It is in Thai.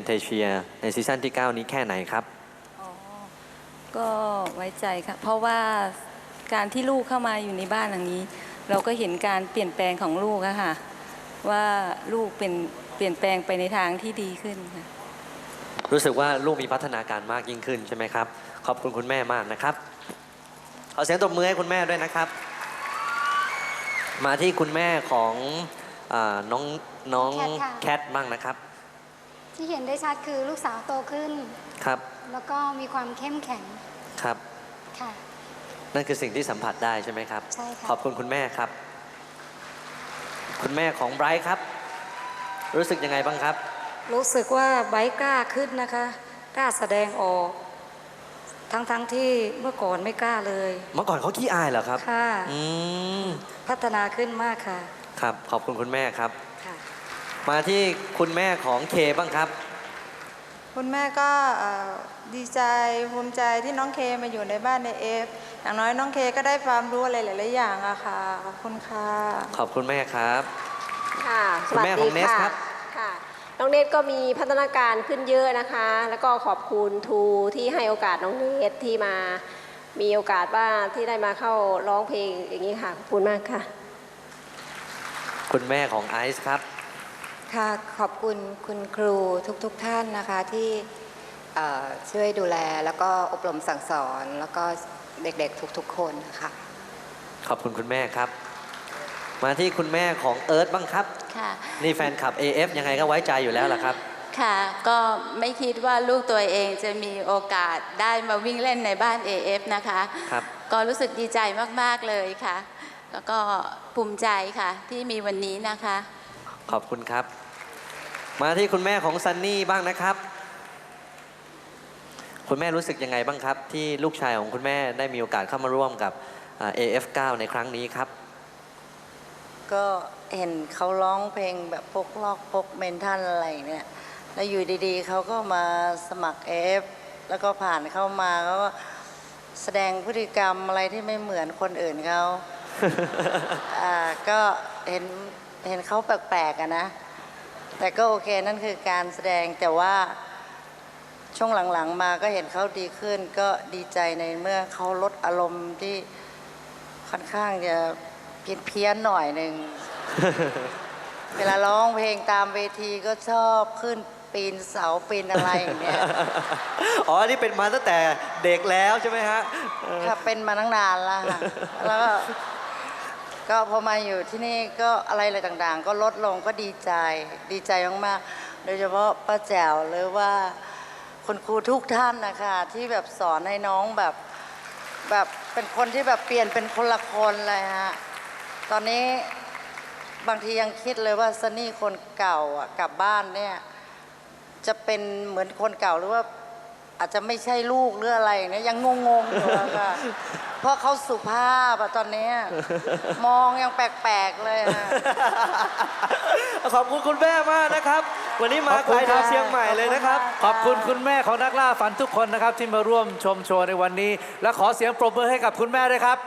นเทเชียในซีซั่นที่ 9 นี้แค่ไหนครับอ๋อก็ไว้ใจค่ะ เพราะว่าการที่ลูกเข้ามาอยู่ในบ้านหลังนี้ เราก็เห็นการเปลี่ยนแปลงของลูกอะค่ะ ว่าลูกเป็นเปลี่ยนแปลงไปในทางที่ดีขึ้นค่ะรู้สึกว่าลูกมีพัฒนาการมากยิ่งขึ้นใช่ไหมครับ ขอบคุณคุณแม่มากนะครับ ขอเสียงตบมือให้คุณแม่ด้วยนะครับ มาที่คุณแม่ของอาน้องน้องแคทค่ะ แคทบ้างนะครับ ที่เห็นได้ชัดคือลูกสาวโตขึ้น ครับ แล้วก็มีความเข้มแข็งครับ ค่ะ นั่นคือสิ่งที่สัมผัสได้ใช่ไหมครับ ใช่ค่ะ ขอบคุณคุณแม่ครับ คุณแม่ของไบรท์ครับ รู้สึกยังไงบ้างครับ รู้สึกว่าไบร์ทกล้าขึ้นนะคะ กล้าแสดงออก ทั้งๆทที่เมื่อก่อนไม่กล้าเลย เมื่อก่อนเขาขี้อายเหรอครับ ค่ะ อืม พัฒนาขึ้นมากค่ะ ครับ ขอบคุณคุณแม่ครับค่ะ มาที่คุณแม่ของเคบ้างครับ คุณแม่ก็เอ่อดีใจภูมิใจที่น้องเคมาอยู่ในบ้านในเอฟอย่างน้อยน้องเคก็ได้ความรู้อะไรหลายๆอย่างอะค่ะขอบคุณค่ะ ขอบคุณแม่ครับ ค่ะคุณแม่ของเนสครับ ค่ะ น้องเนสก็มีพัฒนาการขึ้นเยอะนะคะ แล้วก็ขอบคุณทูที่ให้โอกาสน้องเนสที่มา มีโอกาสว่าที่ได้มาเข้าร้องเพลงอย่างนี้ค่ะ ขอบคุณมากค่ะ คุณแม่ของไอซ์ครับ ค่ะขอบคุณคุณครูทุกๆทท่านนะคะที่เอ่อช่วยดูแลแล้วก็อบรมสั่งสอน แล้วก็เด็กๆทุกๆ คนค่ะขอบคุณคุณแม่ครับ มาที่คุณแม่ของเอิร์ธบ้างครับค่ะนี่แฟนคลับ AF ยังไงก็ไว้ใจอยู่แล้วล่ะครับ ค่ะ ก็ไม่คิดว่าลูกตัวเองจะมีโอกาสได้มาวิ่งเล่นในบ้าน AF นะคะครับก็รู้สึกดีใจมากๆเลยค่ะ แล้วก็ภูมิใจค่ะที่มีวันนี้นะคะ ขอบคุณครับ มาที่คุณแม่ของซันนี่บ้างนะครับ คุณแม่รู้สึกยังไงบ้างครับ ที่ลูกชายของคุณแม่ได้มีโอกาสเข้ามาร่วมกับ AF9 ในครั้งนี้ครับ ก็เห็นเขาร้องเพลงแบบพกลอกพกเมนทันอะไรเนี่ย แล้วอยู่ดีๆ เขาก็มาสมัครเอฟแล้วก็ผ่านเข้ามาเขาก็แสดงพฤติกรรมอะไรที่ไม่เหมือนคนอื่นเขา อ่าก็เห็นเห็นเขาแปลกๆอะนะ แต่ก็โอเคนั่นคือการแสดงแต่ว่าช่วงหลังๆ มาก็เห็นเขาดีขึ้น ก็ดีใจในเมื่อเขาลดอารมณ์ที่ค่อนข้างจะเพี้ยนๆหน่อยหนึ่ง เวลาร้องเพลงตามเวทีก็ชอบขึ้นปีนเสาปีนอะไรอย่างเงี้ยอ๋อ นี่เป็นมาตั้งแต่เด็กแล้วใช่ไหมฮะเออค่ะเป็นมาตั้งนานแล้วค่ะแล้วก็ ก็พอมาอยู่ที่นี่ก็อะไรอะไรต่างๆ ก็ลดลงก็ดีใจดีใจมากๆ โดยเฉพาะป้าแจ๋วหรือว่าคุณครูทุกท่านนะคะที่แบบสอนให้น้องแบบแบบเป็นคนที่แบบเปลี่ยนเป็นคนละคนเลยฮะตอนนี้บางทียังคิดเลยว่าซันนี่คนเก่าอะกลับบ้านเนี่ยจะเป็นเหมือนคนเก่าหรือว่า อาจจะไม่ใช่ลูกหรืออะไรเนี่ยยังงงๆอยู่อะค่ะ เพราะเขาสุภาพอะตอนเนี้ยมองยังแปลกๆเลยอะ ขอบคุณคุณแม่มากนะครับ วันนี้มาไกลทางเชียงใหม่เลยนะครับ ขอบคุณคุณแม่ของนักล่าฝันทุกคนนะครับ ที่มาร่วมชมโชว์ในวันนี้ และขอเสียงปรบมือให้กับคุณแม่ด้วยครับ